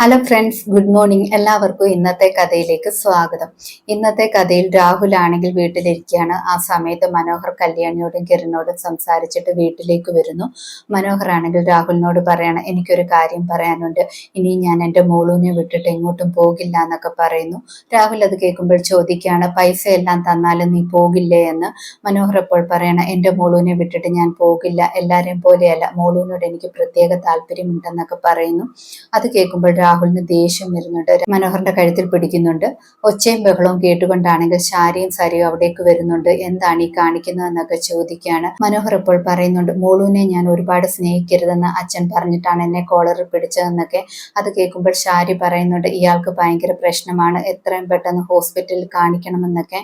Hello friends good morning എല്ലാവർക്കും ഇന്നത്തെ കഥയിലേക്ക് സ്വാഗതം. ഇന്നത്തെ കഥയിൽ രാഹുൽ ആണെങ്കിൽ വീട്ടിലിരിക്കുകയാണ്. ആ സമയത്ത് മനോഹർ കല്യാണിയോടും കിരണിനോടും സംസാരിച്ചിട്ട് വീട്ടിലേക്ക് വരുന്നു. മനോഹർ ആണെങ്കിൽ രാഹുലിനോട് പറയണം എനിക്കൊരു കാര്യം പറയാനുണ്ട്. ഇനി ഞാൻ എന്റെ മോളൂനെ വിട്ടിട്ട് എങ്ങോട്ടും പോകില്ല എന്നൊക്കെ പറയുന്നു. രാഹുൽ അത് കേൾക്കുമ്പോൾ ചോദിക്കുകയാണ് പൈസ എല്ലാം തന്നാലും നീ പോകില്ലേ? എന്ന് മനോഹർ അപ്പോൾ പറയണം എന്റെ മോളൂനെ വിട്ടിട്ട് ഞാൻ പോകില്ല. എല്ലാവരെയും പോലെയല്ല. മോളൂനോട് എനിക്ക് പ്രത്യേക താല്പര്യമുണ്ടെന്നൊക്കെ പറയുന്നു. അത് കേൾക്കുമ്പോൾ രാഹുലിന് ദേഷ്യം വരുന്നുണ്ട്. മനോഹറിന്റെ കഴുത്തിൽ പിടിക്കുന്നുണ്ട്. ഒച്ചയും ബഹളവും കേട്ടുകൊണ്ടാണെങ്കിൽ ശാരിയും സരിയും അവിടേക്ക് വരുന്നുണ്ട്. എന്താണ് ഈ കാണിക്കുന്നത് കാണിക്കുന്നതെന്നൊക്കെ ചോദിക്കുകയാണ്. മനോഹർ ഇപ്പോൾ പറയുന്നുണ്ട് മോളുവിനെ ഞാൻ ഒരുപാട് സ്നേഹിക്കരുതെന്ന് അച്ഛൻ പറഞ്ഞിട്ടാണ് എന്നെ കോളറിൽ പിടിച്ചതെന്നൊക്കെ. അത് കേൾക്കുമ്പോൾ ശാരി പറയുന്നുണ്ട് ഇയാൾക്ക് ഭയങ്കര പ്രശ്നമാണ്. എത്രയും പെട്ടെന്ന് ഹോസ്പിറ്റലിൽ കാണിക്കണമെന്നൊക്കെ.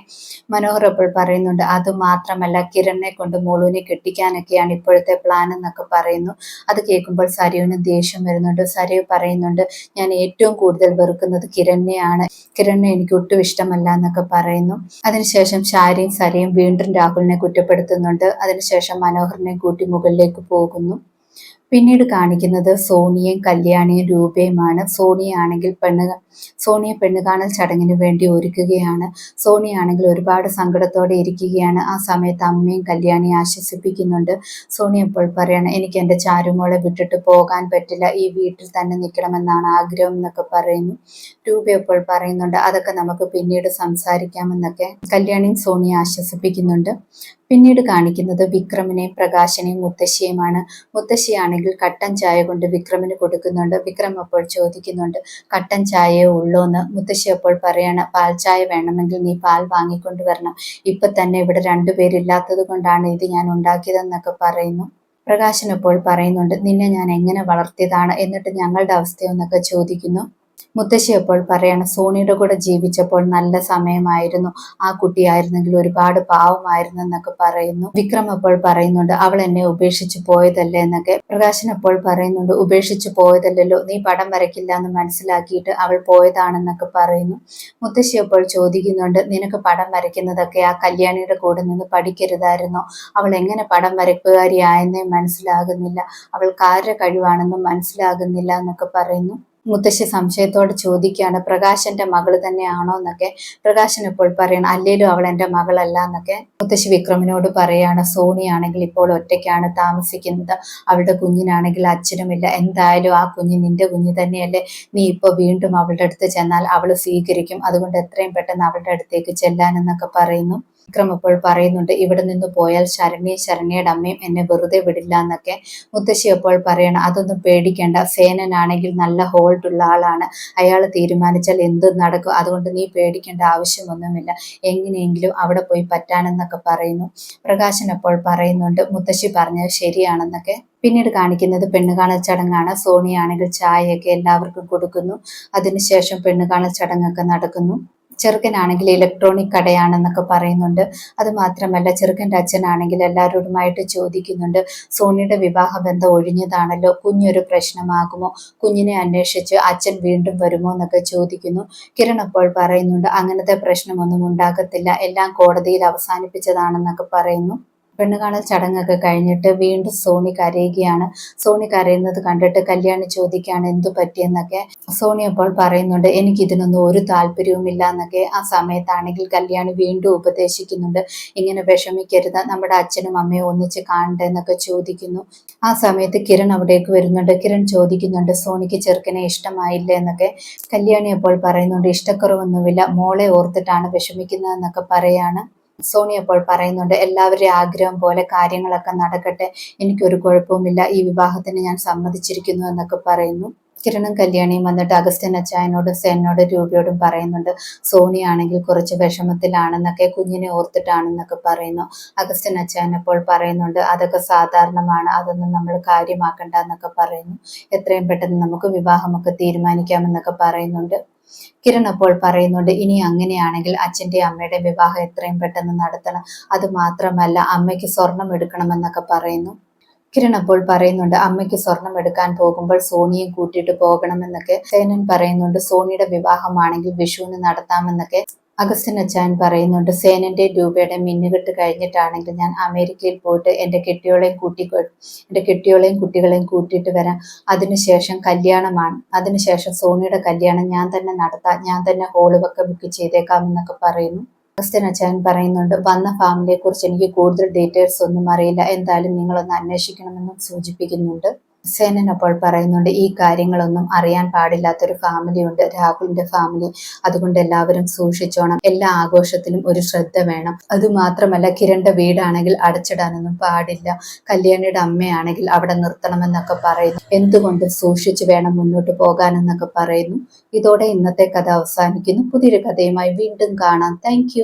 മനോഹർ ഇപ്പോൾ പറയുന്നുണ്ട് അത് മാത്രമല്ല കിരണിനെ കൊണ്ട് മോളുവിനെ കെട്ടിക്കാനൊക്കെയാണ് ഇപ്പോഴത്തെ പ്ലാൻ എന്നൊക്കെ പറയുന്നു. അത് കേൾക്കുമ്പോൾ സരിയുവിന് ദേഷ്യം വരുന്നുണ്ട്. സരിയു പറയുന്നുണ്ട് ഞാൻ ഏറ്റവും കൂടുതൽ വെറുക്കുന്നത് കിരണ്യാണ് കിരണിനെ എനിക്ക് ഒട്ടും ഇഷ്ടമല്ല എന്നൊക്കെ പറയുന്നു. അതിനുശേഷം ഷാരിയും സരയും വീണ്ടും രാഹുലിനെ കുറ്റപ്പെടുത്തുന്നുണ്ട്. അതിനുശേഷം മനോഹറിനെ കൂട്ടി മുകളിലേക്ക് പോകുന്നു. പിന്നീട് കാണിക്കുന്നത് സോണിയയും കല്യാണിയും രൂപയുമാണ്. സോണിയ ആണെങ്കിൽ പെണ്ണ് സോണിയ പെണ്ണ് കാണൽ ചടങ്ങിന് വേണ്ടി ഒരുക്കുകയാണ്. സോണിയ ആണെങ്കിൽ ഒരുപാട് സങ്കടത്തോടെ ഇരിക്കുകയാണ്. ആ സമയത്ത് അമ്മയും കല്യാണിയെ ആശ്വസിപ്പിക്കുന്നുണ്ട്. സോണിയ അപ്പോൾ പറയണം എനിക്ക് എന്റെ ചാരുമോളെ വിട്ടിട്ട് പോകാൻ പറ്റില്ല. ഈ വീട്ടിൽ തന്നെ നിൽക്കണമെന്നാണ് ആഗ്രഹം എന്നൊക്കെ പറയുന്നു. രൂപ അപ്പോൾ പറയുന്നുണ്ട് അതൊക്കെ നമുക്ക് പിന്നീട് സംസാരിക്കാമെന്നൊക്കെ. കല്യാണിയും സോണിയെ ആശ്വസിപ്പിക്കുന്നുണ്ട്. പിന്നീട് കാണിക്കുന്നത് വിക്രമിനെ പ്രകാശനെയും മുത്തശ്ശിയുമാണ്. മുത്തശ്ശിയാണെങ്കിൽ കട്ടൻ ചായ കൊണ്ട് വിക്രമിന് കൊടുക്കുന്നുണ്ട്. വിക്രം അപ്പോൾ ചോദിക്കുന്നുണ്ട് കട്ടൻ ചായയെ ഉള്ളൂ എന്ന്. മുത്തശ്ശി അപ്പോൾ പറയാണ് പാൽ ചായ വേണമെങ്കിൽ നീ പാൽ വാങ്ങിക്കൊണ്ട് വരണം. ഇപ്പൊ തന്നെ ഇവിടെ രണ്ടുപേരില്ലാത്തത് കൊണ്ടാണ് ഇത് ഞാൻ ഉണ്ടാക്കിയതെന്നൊക്കെ പറയുന്നു. പ്രകാശൻ അപ്പോൾ പറയുന്നുണ്ട് നിന്നെ ഞാൻ എങ്ങനെ വളർത്തിയതാണ്? എന്നിട്ട് ഞങ്ങളുടെ അവസ്ഥയെന്നൊക്കെ ചോദിക്കുന്നു. മുത്തശ്ശി അപ്പോൾ പറയാണ് സോണിയുടെ കൂടെ ജീവിച്ചപ്പോൾ നല്ല സമയമായിരുന്നു. ആ കുട്ടിയായിരുന്നെങ്കിൽ ഒരുപാട് പാവമായിരുന്നു എന്നൊക്കെ പറയുന്നു. വിക്രം അപ്പോൾ പറയുന്നുണ്ട് അവൾ എന്നെ ഉപേക്ഷിച്ചു പോയതല്ലേ എന്നൊക്കെ. പ്രകാശൻ അപ്പോൾ പറയുന്നുണ്ട് ഉപേക്ഷിച്ചു പോയതല്ലല്ലോ നീ പടം വരയ്ക്കില്ല എന്ന് മനസ്സിലാക്കിയിട്ട് അവൾ പോയതാണെന്നൊക്കെ പറയുന്നു. മുത്തശ്ശി അപ്പോൾ ചോദിക്കുന്നുണ്ട് നിനക്ക് പടം വരയ്ക്കുന്നതൊക്കെ ആ കല്യാണിയുടെ കൂടെ നിന്ന് പഠിക്കരുതായിരുന്നോ? അവൾ എങ്ങനെ പടം വരയ്ക്കുകാരിയായെന്നേ മനസ്സിലാകുന്നില്ല. അവൾ ആരുടെ കഴിവാണെന്നും മനസ്സിലാകുന്നില്ല എന്നൊക്കെ പറയുന്നു. മുത്തശ്ശി സംശയത്തോട് ചോദിക്കുകയാണ് പ്രകാശന്റെ മകൾ തന്നെയാണോ? എന്നൊക്കെ പ്രകാശൻ ഇപ്പോൾ പറയണം അല്ലേലും അവൾ എന്റെ മകളല്ല എന്നൊക്കെ മുത്തശ്ശി വിക്രമിനോട് പറയാണ് സോണിയാണെങ്കിൽ ഇപ്പോൾ ഒറ്റയ്ക്കാണ് താമസിക്കുന്നത് അവളുടെ കുഞ്ഞിനാണെങ്കിൽ അച്ഛനുമില്ല എന്തായാലും ആ കുഞ്ഞ് നിന്റെ കുഞ്ഞ് തന്നെയല്ലേ നീ ഇപ്പോൾ വീണ്ടും അവളുടെ അടുത്ത് ചെന്നാൽ അവൾ സ്വീകരിക്കും അതുകൊണ്ട് എത്രയും പെട്ടെന്ന് അവളുടെ അടുത്തേക്ക് ചെല്ലാനെന്നൊക്കെ പറയുന്നു. വിക്രം അപ്പോൾ പറയുന്നുണ്ട് ഇവിടെ നിന്ന് പോയാൽ ശരണ്യ ശരണ്യയുടെ അമ്മയും എന്നെ വെറുതെ വിടില്ല എന്നൊക്കെ മുത്തശ്ശി അപ്പോൾ പറയണം. അതൊന്നും പേടിക്കേണ്ട സേനനാണെങ്കിൽ നല്ല ഹോൾഡ് ഉള്ള ആളാണ്. അയാൾ തീരുമാനിച്ചാൽ എന്തും നടക്കും. അതുകൊണ്ട് നീ പേടിക്കേണ്ട ആവശ്യമൊന്നുമില്ല. എങ്ങനെയെങ്കിലും അവിടെ പോയി പറ്റാനെന്നൊക്കെ പറയുന്നു. പ്രകാശൻ അപ്പോൾ പറയുന്നുണ്ട് മുത്തശ്ശി പറഞ്ഞത് ശരിയാണെന്നൊക്കെ. പിന്നീട് കാണിക്കുന്നത് പെണ്ണുകാണൽ ചടങ്ങാണ്. സോണിയാണെങ്കിൽ ചായയൊക്കെ എല്ലാവർക്കും കൊടുക്കുന്നു. അതിനുശേഷം പെണ്ണുകാണൽ ചടങ്ങൊക്കെ നടക്കുന്നു. ചെറുക്കനാണെങ്കിൽ ഇലക്ട്രോണിക് കടയാണെന്നൊക്കെ പറയുന്നുണ്ട്. അത് മാത്രമല്ല ചെറുക്കന്റെ അച്ഛനാണെങ്കിൽ എല്ലാവരോടുമായിട്ട് ചോദിക്കുന്നുണ്ട് സോണിയുടെ വിവാഹ ബന്ധം ഒഴിഞ്ഞതാണല്ലോ കുഞ്ഞൊരു പ്രശ്നമാകുമോ? കുഞ്ഞിനെ അന്വേഷിച്ച് അച്ഛൻ വീണ്ടും വരുമോ എന്നൊക്കെ ചോദിക്കുന്നു. കിരൺ അപ്പോൾ പറയുന്നുണ്ട് അങ്ങനത്തെ പ്രശ്നമൊന്നും ഉണ്ടാകത്തില്ല എല്ലാം കോടതിയിൽ അവസാനിപ്പിച്ചതാണെന്നൊക്കെ പറയുന്നു. പെണ്ണുകാണൽ ചടങ്ങൊക്കെ കഴിഞ്ഞിട്ട് വീണ്ടും സോണി കരയുകയാണ്. സോണി കരയുന്നത് കണ്ടിട്ട് കല്യാണി ചോദിക്കുകയാണ് എന്തു പറ്റിയെന്നൊക്കെ സോണി അപ്പോൾ പറയുന്നുണ്ട് എനിക്ക് ഇതിനൊന്നും ഒരു താല്പര്യവുമില്ല എന്നൊക്കെ ആ സമയത്താണെങ്കിൽ കല്യാണി വീണ്ടും ഉപദേശിക്കുന്നുണ്ട്. ഇങ്ങനെ വിഷമിക്കരുത് നമ്മുടെ അച്ഛനും അമ്മയും ഒന്നിച്ച് കാണണ്ടേ എന്നൊക്കെ ചോദിക്കുന്നു. ആ സമയത്ത് കിരൺ അവിടേക്ക് വരുന്നുണ്ട്. കിരൺ ചോദിക്കുന്നുണ്ട് സോണിക്ക് ചെറുക്കനെ ഇഷ്ടമായില്ല? എന്നൊക്കെ കല്യാണി അപ്പോൾ പറയുന്നുണ്ട് ഇഷ്ടക്കുറവൊന്നുമില്ല മോളെ ഓർത്തിട്ടാണ് വിഷമിക്കുന്നതെന്നൊക്കെ പറയാണ്. സോണി അപ്പോൾ പറയുന്നുണ്ട് എല്ലാവരുടെ ആഗ്രഹം പോലെ കാര്യങ്ങളൊക്കെ നടക്കട്ടെ. എനിക്കൊരു കുഴപ്പവുമില്ല. ഈ വിവാഹത്തിന് ഞാൻ സമ്മതിച്ചിരിക്കുന്നു എന്നൊക്കെ പറയുന്നു. കിരണും കല്യാണിയും വന്നിട്ട് അഗസ്റ്റൻ അച്ചായനോടും സേനോടും രൂപയോടും പറയുന്നുണ്ട് സോണി ആണെങ്കിൽ കുറച്ച് വിഷമത്തിലാണെന്നൊക്കെ കുഞ്ഞിനെ ഓർത്തിട്ടാണെന്നൊക്കെ പറയുന്നു. അഗസ്റ്റൻ അച്ചായൻ അപ്പോൾ പറയുന്നുണ്ട് അതൊക്കെ സാധാരണമാണ്. അതൊന്നും നമ്മൾ കാര്യമാക്കണ്ട എന്നൊക്കെ പറയുന്നു. എത്രയും പെട്ടെന്ന് നമുക്ക് വിവാഹമൊക്കെ തീരുമാനിക്കാമെന്നൊക്കെ പറയുന്നുണ്ട്. കിരൺ അപ്പോൾ പറയുന്നുണ്ട് ഇനി അങ്ങനെയാണെങ്കിൽ അച്ഛന്റെ അമ്മയുടെ വിവാഹം എത്രയും പെട്ടെന്ന് നടത്തണം. അത് മാത്രമല്ല അമ്മയ്ക്ക് സ്വർണം എടുക്കണമെന്നൊക്കെ പറയുന്നു. കിരൺ അപ്പോൾ പറയുന്നുണ്ട് അമ്മയ്ക്ക് സ്വർണം എടുക്കാൻ പോകുമ്പോൾ സോണിയെ കൂട്ടിയിട്ട് പോകണമെന്നൊക്കെ സേനൻ പറയുന്നുണ്ട്. സോണിയുടെ വിവാഹമാണെങ്കിൽ വിഷുവിന് നടത്താമെന്നൊക്കെ അഗസ്റ്റിൻ അച്ചായൻ പറയുന്നുണ്ട് സേനന്റെ രൂപയുടെ മിന്നുകെട്ട് കഴിഞ്ഞിട്ടാണെങ്കിൽ ഞാൻ അമേരിക്കയിൽ പോയിട്ട് എന്റെ കെട്ടിയോളെയും കൂട്ടി എന്റെ കെട്ടിയോളെയും കുട്ടികളെയും കൂട്ടിയിട്ട് വരാം. അതിനുശേഷം കല്യാണമാണ്. അതിനുശേഷം സോണിയുടെ കല്യാണം ഞാൻ തന്നെ നടത്താം. ഞാൻ തന്നെ ഹോളുമൊക്കെ ബുക്ക് ചെയ്തേക്കാം എന്നൊക്കെ പറയുന്നു. അഗസ്റ്റിൻ അച്ചായൻ പറയുന്നുണ്ട് വന്ന ഫാമിലിയെ കുറിച്ച് എനിക്ക് കൂടുതൽ ഡീറ്റെയിൽസ് ഒന്നും അറിയില്ല. എന്തായാലും നിങ്ങളൊന്ന് അന്വേഷിക്കണമെന്നും സൂചിപ്പിക്കുന്നുണ്ട്. സേനൻ അപ്പോൾ പറയുന്നുണ്ട് ഈ കാര്യങ്ങളൊന്നും അറിയാൻ പാടില്ലാത്തൊരു ഫാമിലി ഉണ്ട് രാഹുലിന്റെ ഫാമിലി അതുകൊണ്ട് എല്ലാവരും സൂക്ഷിച്ചോണം. എല്ലാ ആഘോഷത്തിലും ഒരു ശ്രദ്ധ വേണം. അതുമാത്രമല്ല കിരണ്ട വീടാണെങ്കിൽ അടച്ചിടാനൊന്നും പാടില്ല. കല്യാണിയുടെ അമ്മയാണെങ്കിൽ അവിടെ നിർത്തണമെന്നൊക്കെ പറയുന്നു. എന്തുകൊണ്ട് സൂക്ഷിച്ചു വേണം മുന്നോട്ട് പോകാനെന്നൊക്കെ പറയുന്നു? ഇതോടെ ഇന്നത്തെ കഥ അവസാനിക്കുന്നു. പുതിയൊരു കഥയുമായി വീണ്ടും കാണാം. താങ്ക്